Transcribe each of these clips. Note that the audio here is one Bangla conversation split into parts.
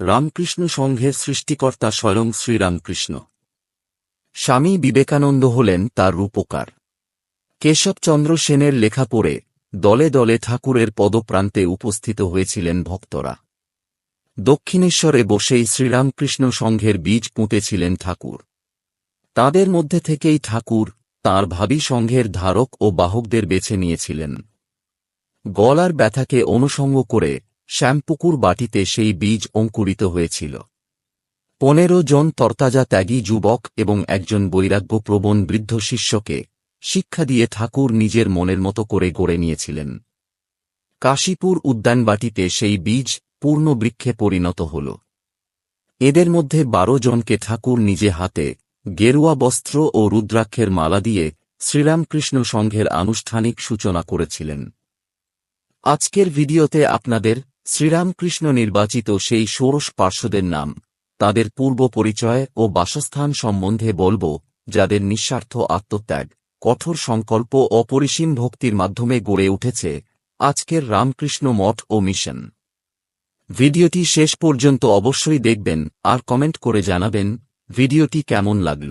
রামকৃষ্ণ সংঘের সৃষ্টিকর্তা স্বয়ং শ্রীরামকৃষ্ণ। স্বামী বিবেকানন্দ হলেন তার রূপকার। কেশবচন্দ্র সেনের লেখা পড়ে দলে দলে ঠাকুরের পদপ্রান্তে উপস্থিত হয়েছিলেন ভক্তরা। দক্ষিণেশ্বরে বসেই শ্রীরামকৃষ্ণ সংঘের বীজ পুঁতেছিলেন ঠাকুর। তাদের মধ্যে থেকেই ঠাকুর তাঁর ভাবি সংঘের ধারক ও বাহকদের বেছে নিয়েছিলেন। গলার ব্যথাকে অনুসঙ্গ করে শ্যামপুকুর বাটিতে সেই বীজ অঙ্কুরিত হয়েছিল। পনেরো জন তরতাজা ত্যাগী যুবক এবং একজন বৈরাগ্যপ্রবণ বৃদ্ধ শিষ্যকে শিক্ষা দিয়ে ঠাকুর নিজের মনের মতো করে গড়ে নিয়েছিলেন। কাশীপুর উদ্যানবাটিতে সেই বীজ পূর্ণ বৃক্ষে পরিণত হল। এদের মধ্যে বারো জনকে ঠাকুর নিজে হাতে গেরুয়া বস্ত্র ও রুদ্রাক্ষের মালা দিয়ে শ্রীরামকৃষ্ণ সংঘের আনুষ্ঠানিক সূচনা করেছিলেন। আজকের ভিডিওতে আপনাদের শ্রীরামকৃষ্ণ নির্বাচিত সেই ষোড়শ পার্শ্বদের নাম, তাদের পূর্ব পরিচয় ও বাসস্থান সম্বন্ধে বলব, যাদের নিঃস্বার্থ আত্মত্যাগ, কঠোর সংকল্প অপরিসীম ভক্তির মাধ্যমে গড়ে উঠেছে, আজকের রামকৃষ্ণ মঠ ও মিশন। ভিডিওটি শেষ পর্যন্ত অবশ্যই দেখবেন, আর কমেন্ট করে জানাবেন, ভিডিওটি কেমন লাগল।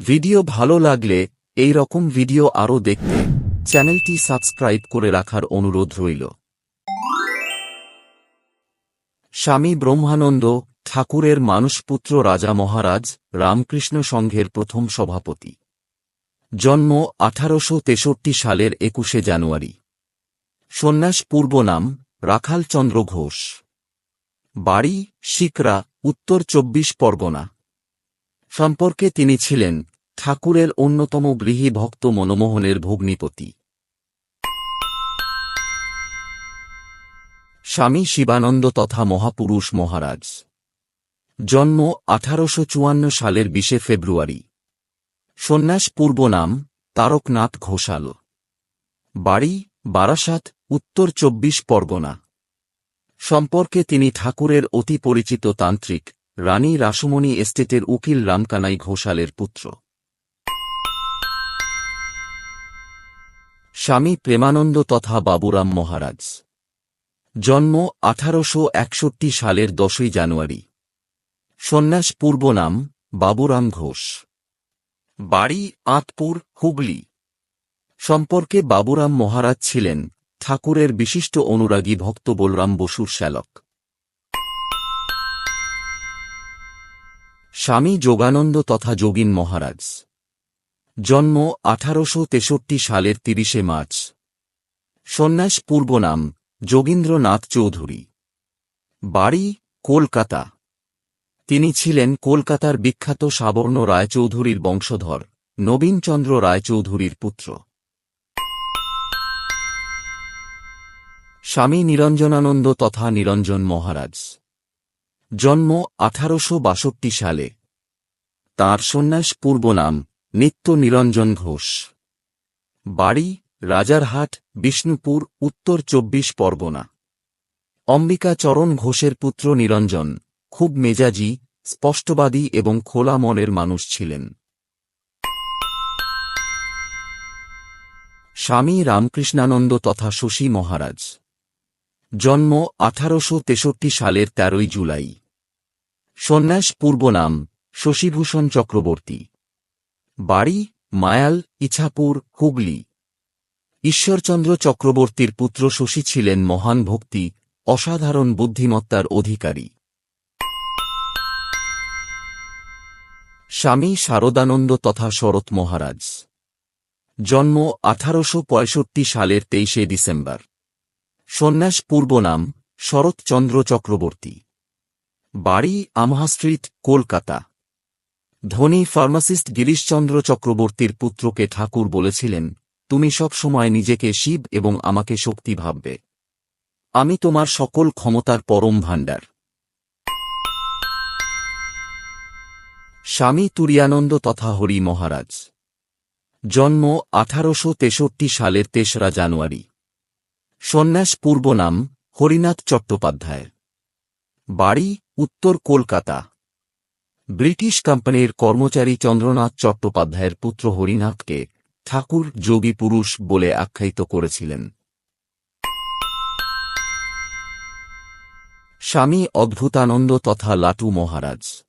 ভিডিও ভালো লাগলে এই রকম ভিডিও আরও দেখতে, চ্যানেলটি সাবস্ক্রাইব করে রাখার অনুরোধ রইল। স্বামী ব্রহ্মানন্দ, ঠাকুরের মানুষপুত্র রাজা মহারাজ, রামকৃষ্ণ সংঘের প্রথম সভাপতি। জন্ম আঠারোশো তেষট্টি সালের একুশে জানুয়ারি। সন্ন্যাস পূর্ব নাম রাখাল চন্দ্র ঘোষ। বাড়ি, শিকরা, উত্তর চব্বিশ পরগনা। সম্পর্কে তিনি ছিলেন ঠাকুরের অন্যতম গৃহী ভক্ত মনমোহনের ভগ্নিপতি। স্বামী শিবানন্দ তথা মহাপুরুষ মহারাজ। জন্ম আঠারোশো চুয়ান্ন সালের বিশে ফেব্রুয়ারি। সন্ন্যাস পূর্ব নাম তারকনাথ ঘোষাল। বাড়ি বারাসাত, উত্তর চব্বিশ পরগনা। সম্পর্কে তিনি ঠাকুরের অতি পরিচিত তান্ত্রিক রানী রাসমণি এস্টেটের উকিল রামকানাই ঘোষালের পুত্র। স্বামী প্রেমানন্দ তথা বাবুরাম মহারাজ। জন্ম আঠারোশো একষট্টি সালের দশই জানুয়ারি। সন্ন্যাস পূর্ব নাম বাবুরাম ঘোষ। বাড়ি আঁতপুর, হুগলি। সম্পর্কে বাবুরাম মহারাজ ছিলেন ঠাকুরের বিশিষ্ট অনুরাগী ভক্ত বলরাম বসুর শ্যালক। স্বামী যোগানন্দ তথা যোগীন মহারাজ। জন্ম আঠারোশো তেষট্টি সালের তিরিশে মার্চ। সন্ন্যাস পূর্ব নাম যোগীন্দ্রনাথ চৌধুরী। বাড়ি, কলকাতা। তিনি ছিলেন কলকাতার বিখ্যাত সাবর্ণ রায়চৌধুরীর বংশধর, নবীনচন্দ্র রায়চৌধুরীর পুত্র। স্বামী নিরঞ্জনানন্দ তথা নিরঞ্জন মহারাজ। জন্ম আঠারোশো বাষট্টি সালে। তাঁর সন্ন্যাস পূর্ব নাম নিত্য নিরঞ্জন ঘোষ। বাড়ি রাজারহাট, বিষ্ণুপুর, উত্তর চব্বিশ পরগনা। অম্বিকা চরণ ঘোষের পুত্র নিরঞ্জন, খুব মেজাজি, স্পষ্টবাদী এবং খোলা মনের মানুষ ছিলেন। স্বামী রামকৃষ্ণানন্দ তথা শশী মহারাজ। জন্ম আঠারোশো তেষট্টি সালের তেরোই জুলাই। সন্ন্যাস পূর্ব নাম শশীভূষণ চক্রবর্তী। বাড়ি, মায়াল, ইছাপুর, হুগলি। ঈশ্বরচন্দ্র চক্রবর্তীর পুত্র শশী ছিলেন মহান ভক্তি, অসাধারণ বুদ্ধিমত্তার অধিকারী। স্বামী শারদানন্দ তথা শরৎ মহারাজ। জন্ম আঠারোশ পঁয়ষট্টি সালের তেইশে ডিসেম্বর। সন্ন্যাস পূর্ব নাম শরৎচন্দ্র চক্রবর্তী। বাড়ি আমহা স্ট্রিট, কলকাতা। ধনী ফার্মাসিস্ট গিরিশচন্দ্র চক্রবর্তীর পুত্রকে ঠাকুর বলেছিলেন তুমি সব সময় নিজেকে শিব এবং আমাকে শক্তি ভাববে। আমি তোমার সকল ক্ষমতার পরম ভাণ্ডার। স্বামী তুরিয়ানন্দ তথা হরি মহারাজ। জন্ম আঠারোশো তেষট্টি সালের তেসরা জানুয়ারি। সন্ন্যাস পূর্ব নাম হরিনাথ চট্টোপাধ্যায়। বাড়ি উত্তর কলকাতা। ব্রিটিশ কোম্পানির কর্মচারী চন্দ্রনাথ চট্টোপাধ্যায়ের পুত্র হরিনাথকে ঠাকুর যোগী পুরুষ বলে আখ্যায়িত করেছিলেন। স্বামী অদ্ভুতানন্দ তথা লাটু মহারাজ।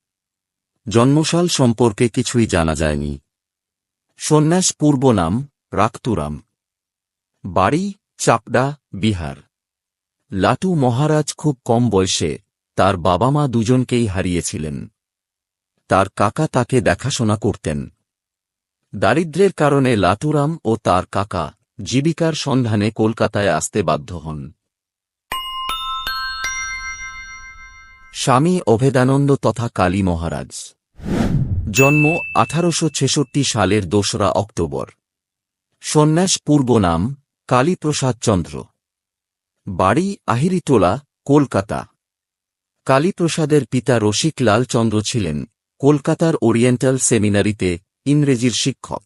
জন্মসাল সম্পর্কে কিছুই জানা যায়নি। সন্ন্যাস পূর্ব নাম রাক্তুরাম। বাড়ি চাপড়া, বিহার। লাটু মহারাজ খুব কম বয়সে তার বাবা মা দুজনকেই হারিয়েছিলেন। তার কাকা তাকে দেখাশোনা করতেন। দারিদ্র্যের কারণে লাটুরাম ও তার কাকা জীবিকার সন্ধানে কলকাতায় আসতে বাধ্য হন। স্বামী অভেদানন্দ তথা কালী মহারাজ। জন্ম আঠারোশো ছেষট্টি সালের দোসরা অক্টোবর। সন্ন্যাস পূর্ব নাম কালীপ্রসাদ চন্দ্র। বাড়ি আহিরিটোলা, কলকাতা। কালীপ্রসাদের পিতা রসিক লাল চন্দ্র ছিলেন কলকাতার ওরিয়েন্টাল সেমিনারিতে ইংরেজির শিক্ষক।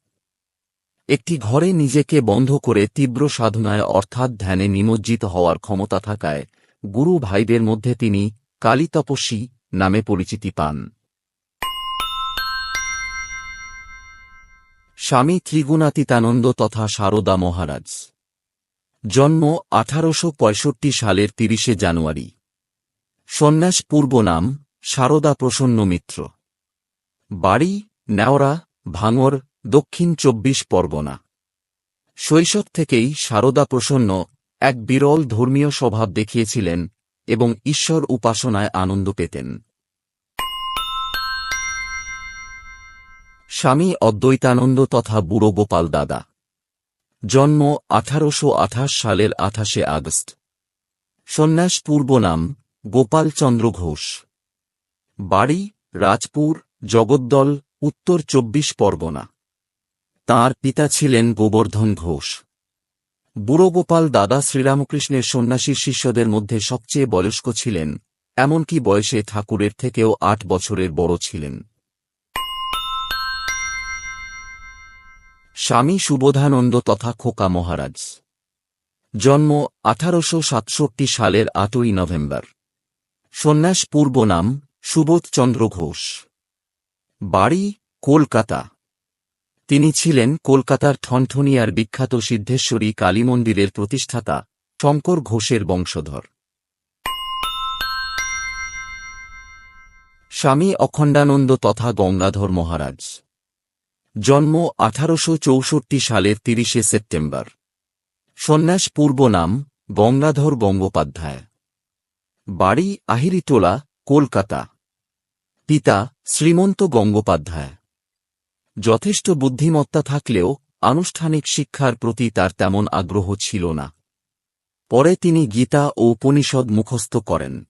একটি ঘরে নিজেকে বন্ধ করে তীব্র সাধনায় অর্থাৎ ধ্যানে নিমজ্জিত হওয়ার ক্ষমতা থাকায় গুরু ভাইদের মধ্যে তিনি কালী তপস্বী নামে পরিচিতি পান। স্বামী ত্রিগুণাতীতানন্দ তথা সারদা মহারাজ। জন্ম আঠারোশ পঁয়ষট্টি সালের তিরিশে জানুয়ারি। সন্ন্যাস পূর্ব নাম সারদা প্রসন্ন মিত্র। বাড়ি নেওড়া ভাঙর, দক্ষিণ চব্বিশ পরগনা। শৈশব থেকেই সারদা প্রসন্ন এক বিরল ধর্মীয় স্বভাব দেখিয়েছিলেন এবং ঈশ্বর উপাসনায় আনন্দ পেতেন। স্বামী অদ্বৈতানন্দ তথা বুড়ো গোপাল দাদা। জন্ম আঠারোশো আঠাশ সালের আঠাশে আগস্ট। সন্ন্যাস পূর্ব নাম গোপালচন্দ্র ঘোষ। বাড়ি রাজপুর, জগদ্দল উত্তর চব্বিশ পরগনা। তাঁর পিতা ছিলেন গোবর্ধন ঘোষ। বুড়ো গোপাল দাদা শ্রীরামকৃষ্ণের সন্ন্যাসীর শিষ্যদের মধ্যে সবচেয়ে বয়স্ক ছিলেন, এমনকি বয়সে ঠাকুরের থেকেও আট বছরের বড় ছিলেন। স্বামী সুবোধানন্দ তথা খোকা মহারাজ। জন্ম আঠারোশো সাতষট্টি সালের আটই নভেম্বর। সন্ন্যাস পূর্ব নাম সুবোধচন্দ্র ঘোষ। বাড়ি, কলকাতা। তিনি ছিলেন কলকাতার ঠনঠনিয়ার বিখ্যাত সিদ্ধেশ্বরী কালী মন্দিরের প্রতিষ্ঠাতা শঙ্কর ঘোষের বংশধর। স্বামী অখণ্ডানন্দ তথা গঙ্গাধর মহারাজ। জন্ম আঠারোশো চৌষট্টি সালের তিরিশে সেপ্টেম্বর। সন্ন্যাস পূর্ব নাম গঙ্গাধর গঙ্গোপাধ্যায় বাড়ি আহিরিটোলা, কলকাতা। পিতা শ্রীমন্ত গঙ্গোপাধ্যায়। যথেষ্ট বুদ্ধিমত্তা থাকলেও আনুষ্ঠানিক শিক্ষার প্রতি তার তেমন আগ্রহ ছিল না। পরে তিনি গীতা ও উপনিষদ মুখস্থ করেন।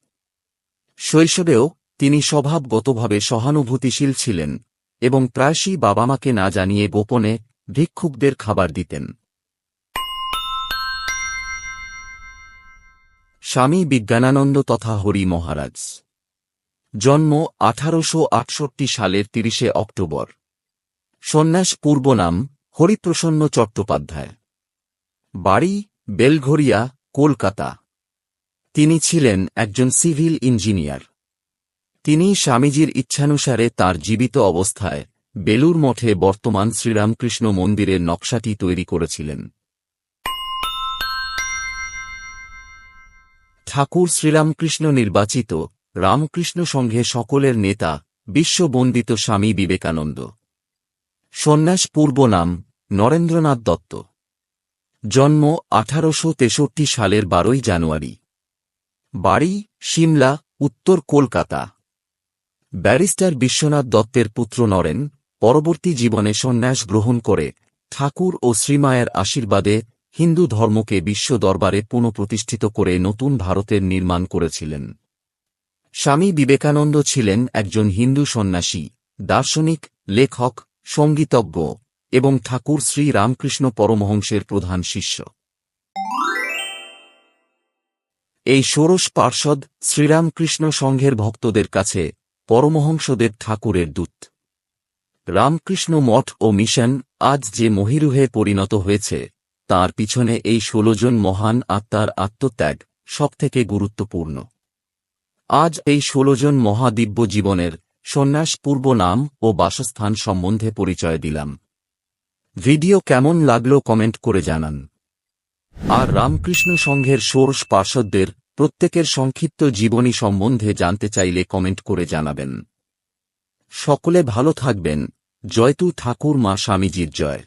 শৈশবেও তিনি স্বভাবগতভাবে সহানুভূতিশীল ছিলেন এবং প্রায়শই বাবা মাকে না জানিয়ে গোপনে ভিক্ষুকদের খাবার দিতেন। স্বামী বিজ্ঞানানন্দ তথা হরি মহারাজ। জন্ম আঠারোশ আটষট্টি সালের তিরিশে অক্টোবর। সন্ন্যাস পূর্ব নাম হরিপ্রসন্ন চট্টোপাধ্যায়। বাড়ি বেলঘরিয়া, কলকাতা। তিনি ছিলেন একজন সিভিল ইঞ্জিনিয়ার। তিনি স্বামীজির ইচ্ছানুসারে তার জীবিত অবস্থায় বেলুর মঠে বর্তমান শ্রীরামকৃষ্ণ মন্দিরের নকশাটি তৈরি করেছিলেন। ঠাকুর শ্রীরামকৃষ্ণ নির্বাচিত রামকৃষ্ণ সংঘে সকলের নেতা, বিশ্ববন্দিত স্বামী বিবেকানন্দ। সন্ন্যাস পূর্ব নাম, নরেন্দ্রনাথ দত্ত। জন্ম আঠারোশো তেষট্টি সালের বারোই জানুয়ারি। বাড়ি, সিমলা, উত্তর কলকাতা। ব্যারিস্টার বিশ্বনাথ দত্তের পুত্র নরেন, পরবর্তী জীবনে সন্ন্যাস গ্রহণ করে, ঠাকুর ও শ্রীমায়ের আশীর্বাদে হিন্দু ধর্মকে বিশ্ব দরবারে পুনঃপ্রতিষ্ঠিত করে নতুন ভারতের নির্মাণ করেছিলেন। স্বামী বিবেকানন্দ ছিলেন একজন হিন্দু সন্ন্যাসী, দার্শনিক, লেখক, সঙ্গীতজ্ঞ এবং ঠাকুর শ্রী রামকৃষ্ণ পরমহংসের প্রধান শিষ্য। এই ষোড়শ পার্ষদ শ্রীরামকৃষ্ণ সংঘের ভক্তদের কাছে পরমহংসদেব ঠাকুরের দূত। রামকৃষ্ণ মঠ ও মিশন আজ যে মহিরুহে পরিণত হয়েছে, তার পিছনে এই ষোলো জন মহান আত্মার আত্মত্যাগ সবথেকে গুরুত্বপূর্ণ। আজ এই ষোলো জন মহাদিব্য জীবনের সন্ন্যাস পূর্ব নাম ও বাসস্থান সম্বন্ধে পরিচয় দিলাম। ভিডিও কেমন লাগল কমেন্ট করে জানান। আর রামকৃষ্ণ সংঘের ষোড়শ পার্ষদদের প্রত্যেকের সংক্ষিপ্ত জীবনী সম্বন্ধে জানতে চাইলে কমেন্ট করে জানাবেন। সকলে ভালো থাকবেন। জয়তু ঠাকুর মা স্বামীজির জয়।